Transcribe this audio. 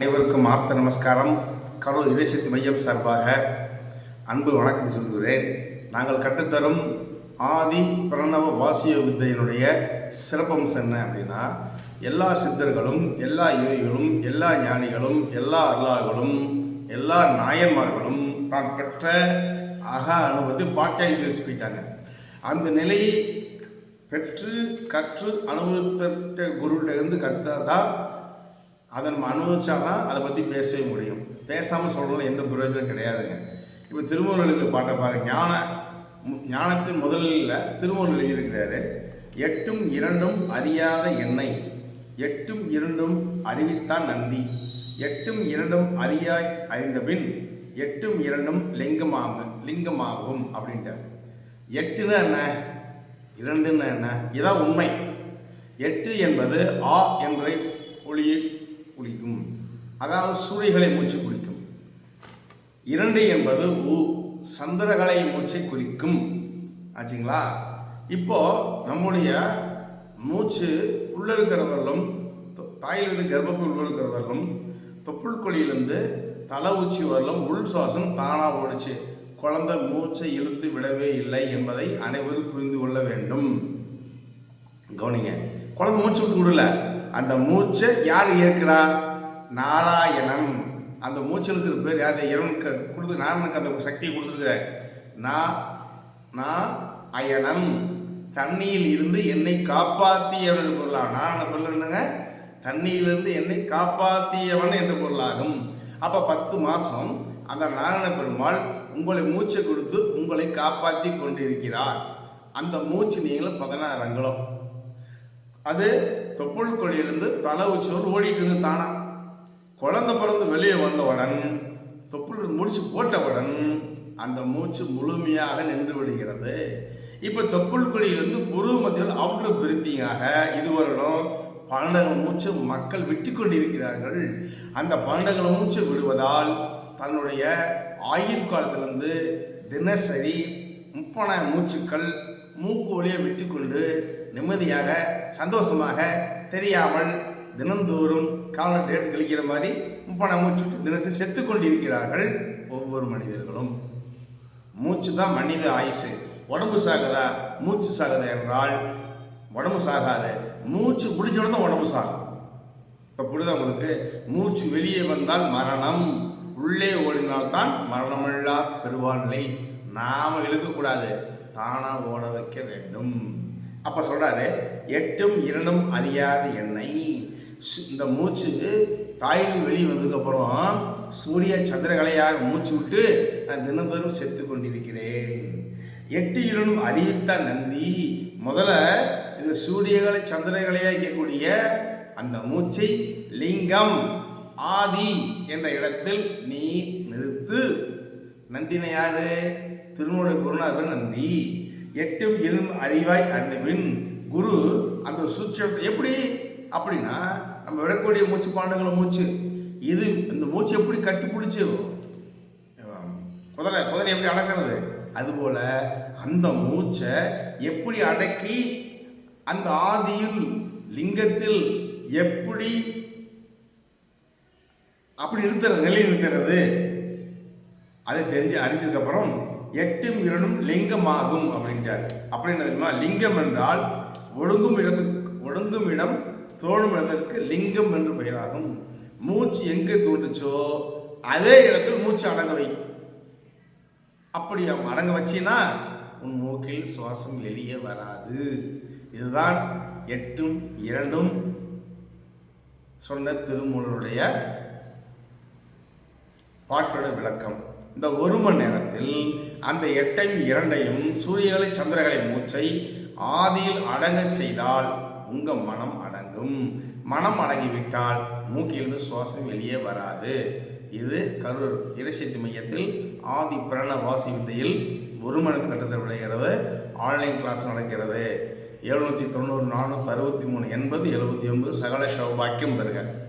அனைவருக்கும் ஆர்த்த நமஸ்காரம். கரூர் இறைசக்தி மையம் சார்பாக அன்பு வணக்கத்தை சொல்கிறேன். நாங்கள் கற்றுத்தரும் ஆதி பிரணவ வாசிய வித்தையினுடைய சிறப்பம்சம் என்ன அப்படின்னா எல்லா சித்தர்களும் எல்லா யோகிகளும் எல்லா ஞானிகளும் எல்லா அருளார்களும் எல்லா நாயன்மார்களும் தான் பெற்ற அக அனுபவத்தை பாட்டை போயிட்டாங்க. அந்த நிலையை பெற்று கற்று அனுபவித்த குருகிட்ட இருந்து கற்றாதான் அதை நம்ம அனுபவிச்சாதான் அதை பற்றி பேசவே முடியும். பேசாமல் சொல்கிறதுல எந்த பிரயோஜனம் கிடையாதுங்க. இப்போ திருமூலருக்கு பாட்டை பாருங்க. ஞான ஞானத்தின் முதலில் திருமூலர் எழுதியிருக்கிறாரு எட்டும் இரண்டும் அறியாத எண்ணெய் எட்டும் இரண்டும் அறிவித்தான் நந்தி. எட்டும் இரண்டும் அறியாய் அறிந்தபின் எட்டும் இரண்டும் லிங்கமாகும் லிங்கமாகும் அப்படின்ட்டார். எட்டுன்னா என்ன? இரண்டுன்னா என்ன? இதான் உண்மை. எட்டு என்பது ஆ என்ற ஒளியை குளிக்கும் அதாவது சூரியகளை மூச்சு குளிக்கும் இரண்டு என்பது உ சந்திரகலை மூச்சை குறிக்கும் ஆச்சுங்களா? இப்போ நம்முடைய மூச்சு உள்ள இருக்கிறவர்களும் தாயிலிருந்து கர்ப்பப்பை உள்ள இருக்கிறவர்களும் தொப்புள் கொடியிலிருந்து தலை உச்சி வரலும் உள் சுவாசம் தானாக ஓடிச்சு குழந்தை மூச்சை இழுத்து விடவே இல்லை என்பதை அனைவரும் புரிந்து கொள்ள வேண்டும். கவனிங்க. குழந்தை மூச்சு விட்டு விடல. அந்த மூச்சை யார் ஏற்கிறா? நாராயணன். அந்த மூச்சு இருக்கிற பேர் யார்? இறைவனுக்கு கொடுத்து நாராயணனுக்கு அந்த சக்தியை கொடுத்துருக்கிறார் நான் நான் அயனன் தண்ணியில் இருந்து என்னை காப்பாற்றியவன் என்று பொருளாகும். நான் பொருள் என்னங்க? தண்ணியிலிருந்து என்னை காப்பாற்றியவன் என்று பொருளாகும். அப்போ பத்து மாதம் அந்த நாராயண பெருமாள் உங்களை மூச்சை கொடுத்து உங்களை காப்பாற்றி கொண்டிருக்கிறார். அந்த மூச்சு நீங்களும் பதினாறு அங்குலம். அது தொப்புள் கொடியிலிருந்து தலை உச்சோடு ஓடிட்டு இருந்து தானா. குழந்தை பிறந்து வெளியே வந்தவுடன் தொப்புள் முடிச்சு போட்டவுடன் அந்த மூச்சு முழுமையாக நின்று விடுகிறது. இப்போ தொப்புள் கொடியிலிருந்து புரு மத்தியில் அவுட்ரு பிரித்தியாக இதுவரையிலும் பன்னெண்டு மூச்சு மக்கள் விட்டு கொண்டிருக்கிறார்கள். அந்த பன்னெண்டு மூச்சு விடுவதால் தன்னுடைய ஆயுள் காலத்திலிருந்து தினசரி முப்பன மூச்சுக்கள் மூக்கு ஒளியை விட்டுக்கொண்டு நிம்மதியாக சந்தோஷமாக தெரியாமல் தினந்தோறும் கால டேட் கழிக்கிற மாதிரி பணம் மூச்சு விட்டு தினசரி செத்து கொண்டிருக்கிறார்கள் ஒவ்வொரு மனிதர்களும். மூச்சு தான் மனித ஆயுசு. உடம்பு சாகுதா? மூச்சு சாகுதா என்றால் உடம்பு சாகாது. மூச்சு பிடிச்சோட தான் உடம்பு சாகும். இப்போ புரியுதா உங்களுக்கு? மூச்சு வெளியே வந்தால் மரணம். உள்ளே ஓடினால்தான் மரணமில்லா பெருவாநிலை நாம் இழுக்கக்கூடாது. தானா ஓட வைக்க வேண்டும். அப்போ சொல்கிறாரு எட்டும் இரண்டும் அறியாது என்னை. சு- இந்த மூச்சு தாயிலிருந்து வெளியே வந்ததுக்கப்புறம் சூரிய சந்திரகலையாக மூச்சு விட்டு நான் தினந்தோறும் செத்து கொண்டிருக்கிறேன். எட்டு இரண்டும் அறிவித்த நந்தி முதல்ல இந்த சூரியகளை சந்திரகலையாக இருக்கக்கூடிய அந்த மூச்சை லிங்கம் ஆதி என்ற இடத்தில் நீ நிறுத்து. நந்தினை யாரு? திருமூல குருநாதர் நந்தி. எட்டும் எலும் அறிவாய் அறிந்தபின் குரு. அந்த சூட்சத்தை எப்படி? அப்படின்னா நம்ம விடக்கூடிய மூச்சு பாண்டங்களை மூச்சு. இது இந்த மூச்சு எப்படி கட்டிப்பிடிச்சி? குதிரை குதிரை எப்படி அடக்கிறது? அதுபோல் அந்த மூச்சை எப்படி அடக்கி அந்த ஆதியில் லிங்கத்தில் எப்படி அப்படி இருக்கிறது நிலை இருக்கிறது அதை தெரிஞ்சு அறிஞ்சதுக்கப்புறம் எட்டும் இரண்டும் லிங்கமாகும் அப்படின்றார். அப்படின்னு தெரியுமா? லிங்கம் என்றால் ஒடுங்கும் இடத்துக்கு ஒடுங்கும் இடம் தோணும் இடத்திற்கு லிங்கம் என்று பெயராகும். மூச்சு எங்கே தோன்றுச்சோ அதே இடத்தில் மூச்சு அடங்க வை. அப்படி அடங்க வச்சினா உன் மூக்கில் சுவாசம் வெளியே வராது. இதுதான் எட்டும் இரண்டும் சொன்ன திருமூலருடைய பாட்டோட விளக்கம். இந்த ஒரு மணி நேரத்தில் அந்த எட்டையும் இரண்டையும் சூரியகளை சந்திரகளை மூச்சை ஆதியில் அடங்கச் செய்தால் உங்கள் மனம் அடங்கும். மனம் அடங்கிவிட்டால் மூக்கிலிருந்து சுவாசம் வெளியே வராது. இது கரூர் இறைசக்தி மையத்தில் ஆதி பிரண வாசி வித்தையில் ஒரு மணிக்கு கட்டத்தில் விளைகிறது. ஆன்லைன் கிளாஸ் நடக்கிறது. எழுநூற்றி தொண்ணூறு நானூற்றி அறுபத்தி மூணு எண்பது எழுபத்தி ஒன்பது சகல சௌபாக்கியம் பெறுக.